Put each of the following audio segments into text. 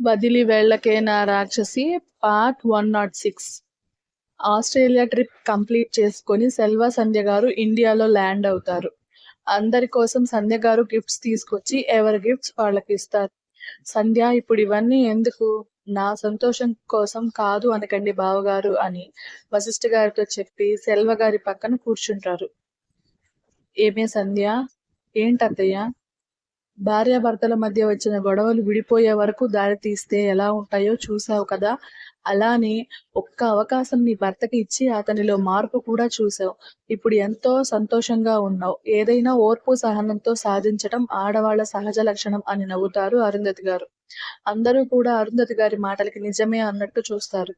వదిలి వెళ్ళకే నా రాక్షసి part one nought six. Australia trip complete చేసుకొని సెల్వ సంధ్య గారు ఇండియాలో ల్యాండ్ అవుతారు. అందరి కోసం సంధ్య గారు గిఫ్ట్స్ తీసుకొచ్చి ఎవరి గిఫ్ట్స్ వాళ్ళకి ఇస్తారు. సంధ్య ఇప్పుడు ఇవన్నీ ఎందుకు? నా సంతోషం కోసం కాదు అనకండి బావగారు అని వశిష్ఠ గారితో చెప్పి సెల్వ గారి పక్కన కూర్చుంటారు. ఏమే సంధ్య? ఏంటత్తయ్య? భార్యాభర్తల మధ్య వచ్చిన గొడవలు విడిపోయే వరకు దారి తీస్తే ఎలా ఉంటాయో చూసావు కదా? అలానే ఒక్క అవకాశం నీ భర్తకి ఇచ్చి అతనిలో మార్పు కూడా చూసావు ఇప్పుడు ఎంతో సంతోషంగా ఉన్నావు. ఏదైనా ఓర్పు సహనంతో సాధించటం ఆడవాళ్ళ సహజ లక్షణం అని నవ్వుతారు అరుంధతి గారు. అందరూ కూడా అరుంధతి గారి మాటలకి నిజమే అన్నట్టు చూస్తారు.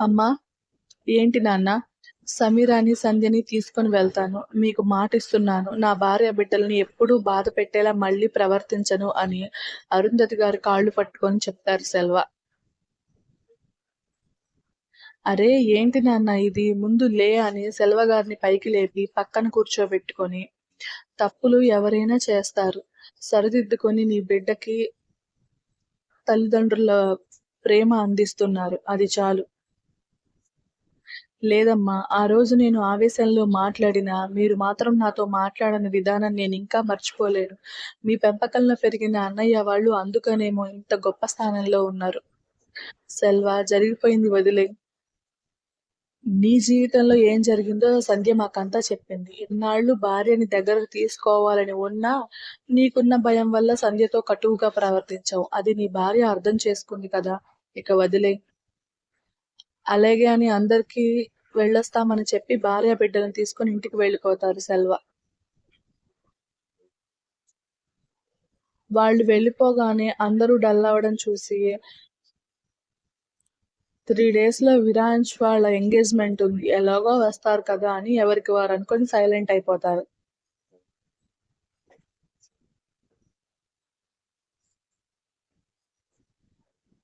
అమ్మా ఏంటి నాన్న? సమీరాని సంధ్యని తీసుకొని వెళ్తాను. మీకు మాటిస్తున్నాను. నా భార్య బిడ్డల్ని ఎప్పుడూ బాధ పెట్టేలా మళ్ళీ ప్రవర్తించను అని అరుంధతి గారు కాళ్ళు పట్టుకొని చెప్తారు సెల్వ. అరే ఏంటి నాన్న ఇది? ముందు లే అని సెల్వ గారిని పైకి లేపి పక్కన కూర్చోబెట్టుకొని తప్పులు ఎవరైనా చేస్తారు. సరిదిద్దుకొని నీ బిడ్డకి తల్లిదండ్రుల ప్రేమ అందిస్తున్నారు. అది చాలు. లేదమ్మా ఆ రోజు నేను ఆవేశంలో మాట్లాడినా మీరు మాత్రం నాతో మాట్లాడని విధానం నేను ఇంకా మర్చిపోలేను మీ పెంపకంలో పెరిగిన అన్నయ్య వాళ్ళు అందుకనేమో ఇంత గొప్ప స్థానంలో ఉన్నారు. సెల్వా జరిగిపోయింది వదిలే. నీ జీవితంలో ఏం జరిగిందో సంధ్య మాకంతా చెప్పింది. ఇన్నాళ్ళు భార్యని దగ్గరకు తీసుకోవాలని ఉన్నా నీకున్న భయం వల్ల సంధ్యతో కటువుగా ప్రవర్తించావు. అది నీ భార్య అర్థం చేసుకుంది కదా. ఇక వదిలే. అలాగే అని అందరికీ వెళ్ళొస్తామని చెప్పి భార్య బిడ్డలను తీసుకొని ఇంటికి వెళ్ళిపోతారు సెల్వ. వాళ్ళు వెళ్ళిపోగానే అందరూ డల్ అవ్వడం చూసి త్రీ డేస్లో విరాంశ్ వాళ్ళ ఎంగేజ్మెంట్ ఉంది. ఎలాగో వస్తారు కదా అని ఎవరికి వారు అనుకొని సైలెంట్ అయిపోతారు.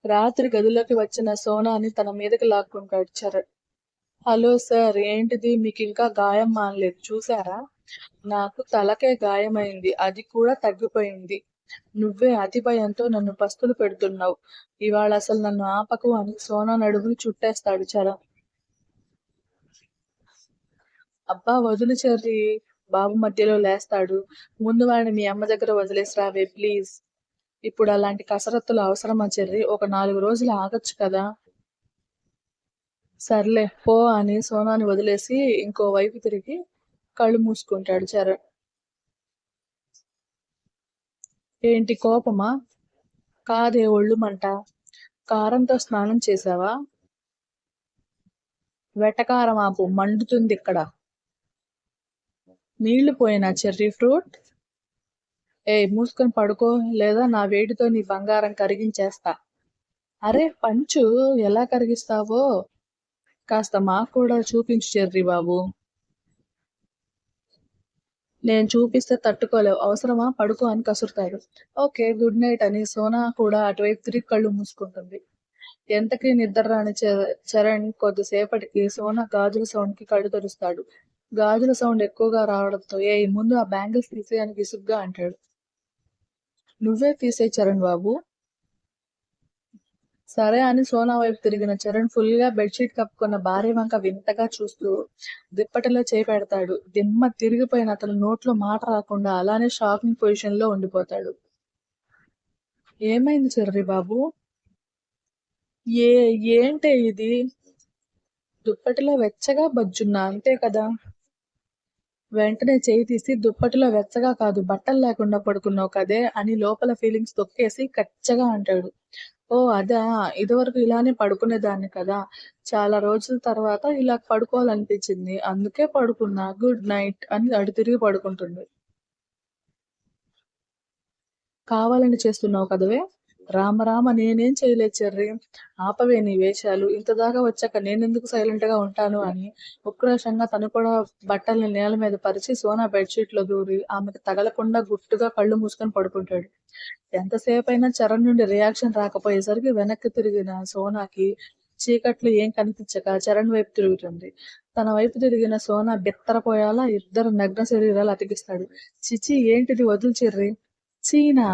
రాత్రి గదిలోకి వచ్చిన సోనాని తన మీదకి లాక్కుంటాడు చరణ్ హలో సార్ ఏంటిది? మీకు ఇంకా గాయం మానలేదు. చూసారా నాకు తలకే గాయమైంది. అది కూడా తగ్గిపోయింది. నువ్వే అతి భయంతో నన్ను పస్తులు పెడుతున్నావు. ఇవాళ అసలు నన్ను ఆపకు అని సోనా నడుముని చుట్టేస్తాడు చరణ్. అబ్బా వదులు చెర్రి బాబు మధ్యలో లేస్తాడు. ముందు వాడిని మీ అమ్మ దగ్గర వదిలేసి రావే ప్లీజ్. ఇప్పుడు అలాంటి కసరత్తులు అవసరమా చెర్రి? ఒక నాలుగు రోజులు ఆగొచ్చు కదా. సర్లే పో అని సోనాని వదిలేసి ఇంకో వైపు తిరిగి కళ్ళు మూసుకుంటాడు చరణ్. ఏంటి కోపమా? కాదే ఒళ్ళు మంట. కారంతో స్నానం చేశావా? వెటకారం ఆపు మండుతుంది ఇక్కడ. నీళ్ళు పోయినా చెర్రీ ఫ్రూట్? ఏ మూసుకొని పడుకో లేదా నా వేడితో నీ బంగారం కరిగించేస్తా. అరే పంచు ఎలా కరిగిస్తావో? కాస్త మాకు కూడా చూపించు చెర్రి బాబు. నేను చూపిస్తే తట్టుకోలేవు. అవసరమా? పడుకో అని కసురుతాడు. ఓకే గుడ్ నైట్ అని సోనా కూడా అటువైపు తిరిగి కళ్ళు మూసుకుంటుంది. ఎంతకీ నిద్ర రాని చరణ్ కొద్దిసేపటికి సోనా గాజుల సౌండ్కి కళ్ళు తెరుస్తాడు. గాజుల సౌండ్ ఎక్కువగా రావడంతో ఏ ముందు ఆ బ్యాంగిల్స్ తీసేయడానికి విసుగ్గా అంటాడు. నువ్వే తీసే చరణ్ బాబు. సరే అని సోనా వైపు తిరిగిన చరణ్ ఫుల్గా బెడ్షీట్ కప్పుకున్న భార్య వంక వింతగా చూస్తూ దిప్పటిలో చేపెడతాడు దిమ్మ తిరిగిపోయిన అతను నోట్లో మాట రాకుండా అలానే షాకింగ్ పొజిషన్లో ఉండిపోతాడు. ఏమైంది చెర్రి బాబు? ఏ ఏంటే ఇది? దుప్పటిలో వెచ్చగా బజ్జున్నా అంతే కదా? వెంటనే చేయి తీసి దుప్పటిలో వెచ్చగా కాదు బట్టలు లేకుండా పడుకున్నావు కదే అని లోపల ఫీలింగ్స్ తొక్కేసి కచ్చగా అంటాడు. ఓ అదా? ఇదివరకు ఇలానే పడుకునేదాన్ని కదా. చాలా రోజుల తర్వాత ఇలా పడుకోవాలనిపించింది. అందుకే పడుకున్నా. గుడ్ నైట్ అని అడు తిరిగి పడుకుంటుంది. కావాలని చేస్తున్నావు కదవే? రామ రామ నేనేం చేయలేదు చెర్రి. ఆపవే నీ వేషాలు. ఇంత దాకా వచ్చాక నేనెందుకు సైలెంట్గా ఉంటాను అని ఉక్రోషంగా తను కూడా బట్టల్ని నేల మీద పరిచి సోనా బెడ్షీట్లో దూరి ఆమెకు తగలకుండా గుట్టుగా కళ్ళు మూసుకొని పడుకుంటాడు. ఎంతసేపు అయినా చరణ్ నుండి రియాక్షన్ రాకపోయేసరికి వెనక్కి తిరిగిన సోనాకి చీకట్లు ఏం కనిపించక చరణ్ వైపు తిరుగుతుంది. తన వైపు తిరిగిన సోనా బెత్తరపోయేలా ఇద్దరు నగ్న శరీరాలు అతికిస్తాడు. చిచి ఏంటిది వదులు చెర్రి? చీనా?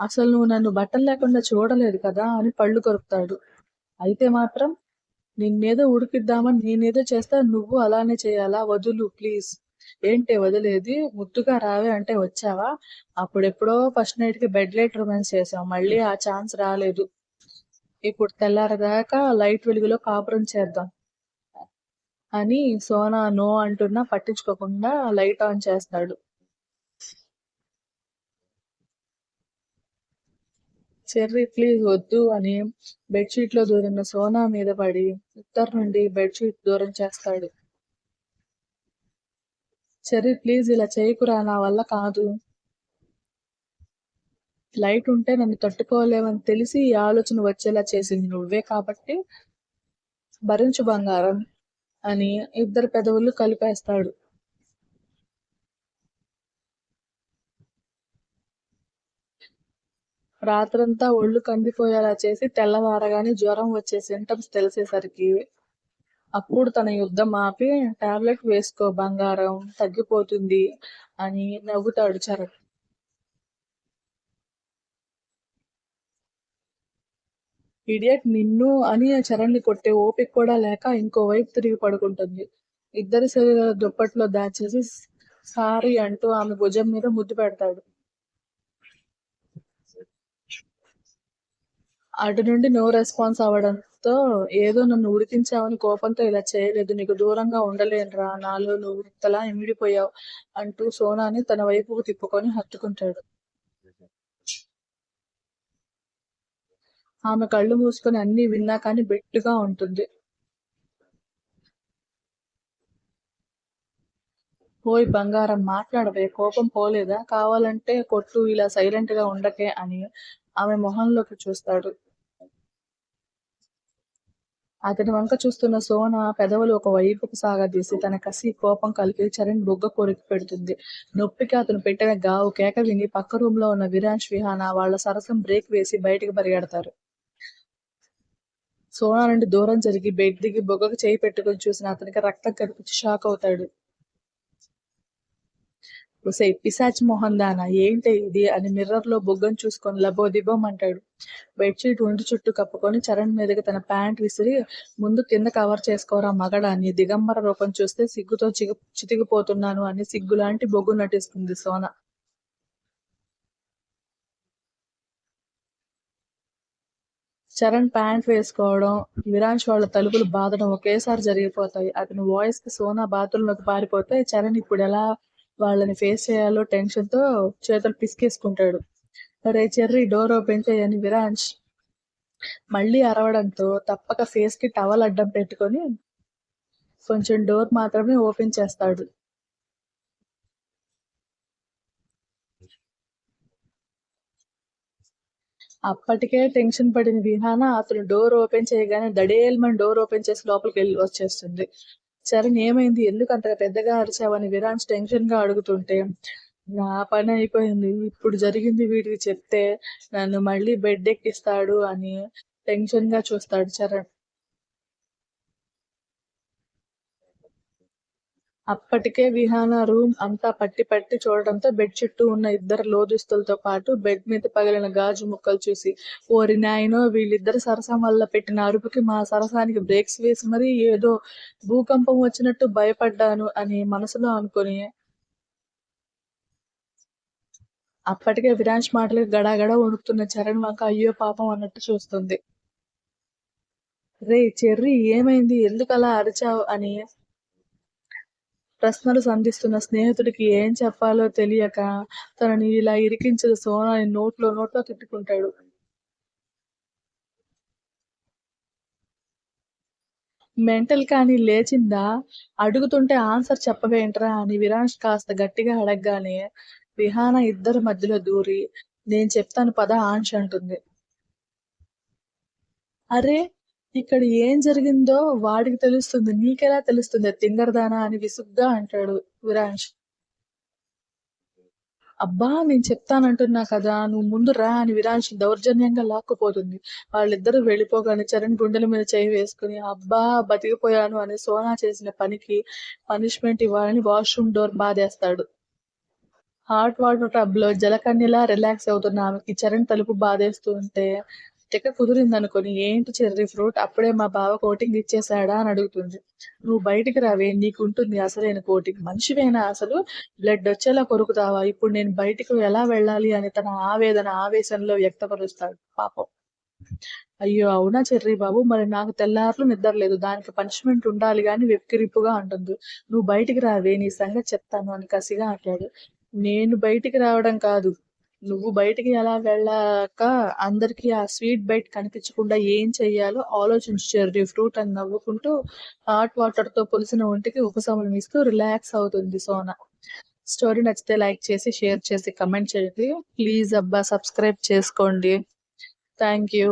అసలు నువ్వు నన్ను బట్టలు లేకుండా చూడలేదు కదా అని పళ్ళు కొరుకుతాడు. అయితే మాత్రం నిన్నేదో ఉడికిద్దామని నేనేదో చేస్తా నువ్వు అలానే చేయాలా? వదులు ప్లీజ్. ఏంటి వదిలేది? ముద్దుగా రావే అంటే వచ్చావా? అప్పుడెప్పుడో ఫస్ట్ నైట్కి బెడ్ లైట్ రొమాన్స్ చేసాం మళ్ళీ ఆ ఛాన్స్ రాలేదు. ఇప్పుడు తెల్లారదాకా లైట్ వెలుగులో కాపురం చేద్దాం అని సోనా నో అంటున్నా పట్టించుకోకుండా లైట్ ఆన్ చేస్తాడు. చెర్రీ ప్లీజ్ వద్దు అని బెడ్షీట్లో దూరిన సోనా మీద పడి ఇద్దరు నుండి బెడ్షీట్ దూరం చేస్తాడు. చెర్రీ ప్లీజ్ ఇలా చేయకురా నా వల్ల కాదు. లైట్ ఉంటే నన్ను తట్టుకోలేవని తెలిసి ఈ ఆలోచన వచ్చేలా చేసింది. నువ్వే కాబట్టి భరించు బంగారం అని ఇద్దరు పెదవులు కలిపేస్తాడు. రాత్రంతా ఒళ్ళు కందిపోయేలా చేసి తెల్లవారగానే జ్వరం వచ్చే సింటమ్స్ తెలిసేసరికి అప్పుడు తన యుద్ధం ఆపి టాబ్లెట్ వేసుకో బంగారం తగ్గిపోతుంది అని నవ్వుతాడు చరణ్ ఇడియట్ నిన్ను అని చరణ్ని కొట్టే ఓపిక కూడా లేక ఇంకో వైపు తిరిగి పడుకుంటుంది. ఇద్దరి శరీరాల దుప్పట్లో దాచేసి సారీ అంటూ ఆమె భుజం మీద ముద్దు పెడతాడు. అటు నుండి నో రెస్పాన్స్ అవ్వడంతో ఏదో నన్ను ఉడికించావని కోపంతో ఇలా చేయలేదు. నీకు దూరంగా ఉండలేనురా. నాలో నువ్వు ఇంతలా ఇమిడిపోయావు అంటూ సోనాని తన వైపుకు తిప్పుకొని హత్తుకుంటాడు. ఆమె కళ్ళు మూసుకొని అన్ని విన్నా కానీ బెట్టుగా ఉంటుంది. పోయి బంగారం మాట్లాడవే కోపం పోలేదా? కావాలంటే కొట్టు ఇలా సైలెంట్గా ఉండకే అని ఆమె మొహంలోకి చూస్తాడు. అతని వంక చూస్తున్న సోన పెదవులు ఒక వైపుకు సాగదీసి తన కసి కోపం కలిగి చరణ్ బొగ్గ కొరికి పెడుతుంది. నొప్పికి అతను పెట్టిన గావు కేక విని పక్క రూమ్లో ఉన్న విరాంష్ విహాన వాళ్ళ సరసం బ్రేక్ వేసి బయటికి పరిగెడతారు. సోనా నుండి దూరం జరిగి బెడ్ దిగి బొగ్గకు చేయి పెట్టుకుని చూసిన అతనికి రక్తం కనిపించి షాక్ అవుతాడు. ఒసే పిశాచ్ మొహన్ దానా ఏంటి ఇది అని మిర్రర్లో బొగ్గను చూసుకొని లబోదిబోం అంటాడు బెడ్షీట్ ఒంటి చుట్టూ కప్పుకొని చరణ్ మీదకి తన ప్యాంట్ విసిరి ముందు కింద కవర్ చేసుకోరా మగడా అని దిగంబర రూపం చూస్తే సిగ్గుతో చిగు చితికిపోతున్నాను అని సిగ్గులాంటి బొగ్గు నటిస్తుంది సోనా. చరణ్ ప్యాంట్ వేసుకోవడం విరాంష్ వాళ్ళ తలుపులు బాధడం ఒకేసారి జరిగిపోతాయి. అతని వాయిస్కి సోనా బాత్రూంలోకి పారిపోతే చరణ్ ఇప్పుడు ఎలా వాళ్ళని ఫేస్ చేయాలో టెన్షన్తో చేతులు పిసికేసుకుంటాడు. రే చెర్రీ డోర్ ఓపెన్ చేయని విరాంచ్ మళ్ళీ అరవడంతో తప్పక ఫేస్కి టవల్ అడ్డం పెట్టుకొని కొంచెం డోర్ మాత్రమే ఓపెన్ చేస్తాడు. అప్పటికే టెన్షన్ పడిన విహాన అతను డోర్ ఓపెన్ చేయగానే దడేల్మని డోర్ ఓపెన్ చేసి లోపలికి వెళ్ళి వచ్చేస్తుంది. చరణ్ ఏమైంది? ఎందుకు అంత పెద్దగా అరిచావని విరాన్స్ టెన్షన్గా అడుగుతుంటే నా పని అయిపోయింది. ఇప్పుడు జరిగింది వీడికి చెప్తే నన్ను మళ్ళీ బెడ్ ఎక్కిస్తాడు అని టెన్షన్గా చూస్తాడు చరణ్ అప్పటికే విహాన రూమ్ అంతా పట్టి పట్టి చూడడంతో బెడ్ చుట్టూ ఉన్న ఇద్దరు లోదుస్తులతో పాటు బెడ్ మీద పగిలిన గాజు ముక్కలు చూసి ఓరి నాయనో వీళ్ళిద్దరు సరసం వల్ల పెట్టిన అరుపుకి మా సరసానికి బ్రేక్స్ వేసి మరీ ఏదో భూకంపం వచ్చినట్టు భయపడ్డాను అని మనసులో అనుకొని అప్పటికే విరాజ్ మాటలకు గడాగడ వణుకుతున్న చరణ్ వంక అయ్యో పాపం అన్నట్టు చూస్తుంది. రే చెర్రీ ఏమైంది? ఎందుకు అలా అరిచావు? అని ప్రశ్నలు సంధిస్తున్న స్నేహితుడికి ఏం చెప్పాలో తెలియక తనని ఇలా ఇరికించిన సోనాని నోట్లో నోట్లో తిట్టుకుంటాడు. మెంటల్ కానీ లేచిందా? అడుగుతుంటే ఆన్సర్ చెప్పవేంట్రా అని విరాంష్ కాస్త గట్టిగా అడగగానే విహాన ఇద్దరు మధ్యలో దూరి నేను చెప్తాను పద ఆంష్ అంటుంది. అరే ఇక్కడ ఏం జరిగిందో వాడికి తెలుస్తుంది నీకెలా తెలుస్తుంది? తింగరదానా అని విసుగ్గా అంటాడు విరాంష్ అబ్బా నేను చెప్తానంటున్నా కదా నువ్వు ముందు రా అని విరాంష్ దౌర్జన్యంగా లాక్కుపోతుంది. వాళ్ళిద్దరూ వెళ్ళిపోగానే చరణ్ గుండెల మీద చేయి వేసుకుని అబ్బా బతికిపోయాను అని సోనా చేసిన పనికి పనిష్మెంట్ ఇవ్వాలని వాష్రూమ్ డోర్ బాధేస్తాడు. హాట్ వాటర్ టబ్లో జలకన్యలా రిలాక్స్ అవుతున్న ఆమెకి చరణ్ తలుపు బాధేస్తూ ఉంటే చెక్క కుదిరింది అనుకుని ఏంటి చెర్రీ ఫ్రూట్? అప్పుడే మా బావ కోటింగ్ ఇచ్చేసాడా అని అడుగుతుంది. నువ్వు బయటికి రావే నీకుంటుంది అసలైన కోటింగ్. మనిషివేనా అసలు? బ్లడ్ వచ్చేలా కొరుకుతావా? ఇప్పుడు నేను బయటికి ఎలా వెళ్ళాలి? అని తన ఆవేదన ఆవేశంలో వ్యక్తపరుస్తాడు. పాపం. అయ్యో అవునా చెర్రీ బాబు? మరి నాకు తెల్లార్లు నిద్ర లేదు. దానికి పనిష్మెంట్ ఉండాలి గాని వెక్కిరిప్పుగా అంటుంది. నువ్వు బయటికి రావే నీ సంగతి చెప్తాను అని కసిగా అంటాడు. నేను బయటికి రావడం కాదు. నువ్వు బయటికి ఎలా వెళ్ళాక అందరికి ఆ స్వీట్ బైట్ కనిపించకుండా ఏం చెయ్యాలో ఆలోచించు చెర్రీ ఫ్రూట్ అని నవ్వుకుంటూ హాట్ వాటర్తో పులిసిన ఒంటికి ఉపశమనం ఇస్తూ రిలాక్స్ అవుతుంది సోనా. స్టోరీ నచ్చితే లైక్ చేసి షేర్ చేసి కమెంట్ చేయండి. ప్లీజ్ అబ్బా సబ్స్క్రైబ్ చేసుకోండి. Thank you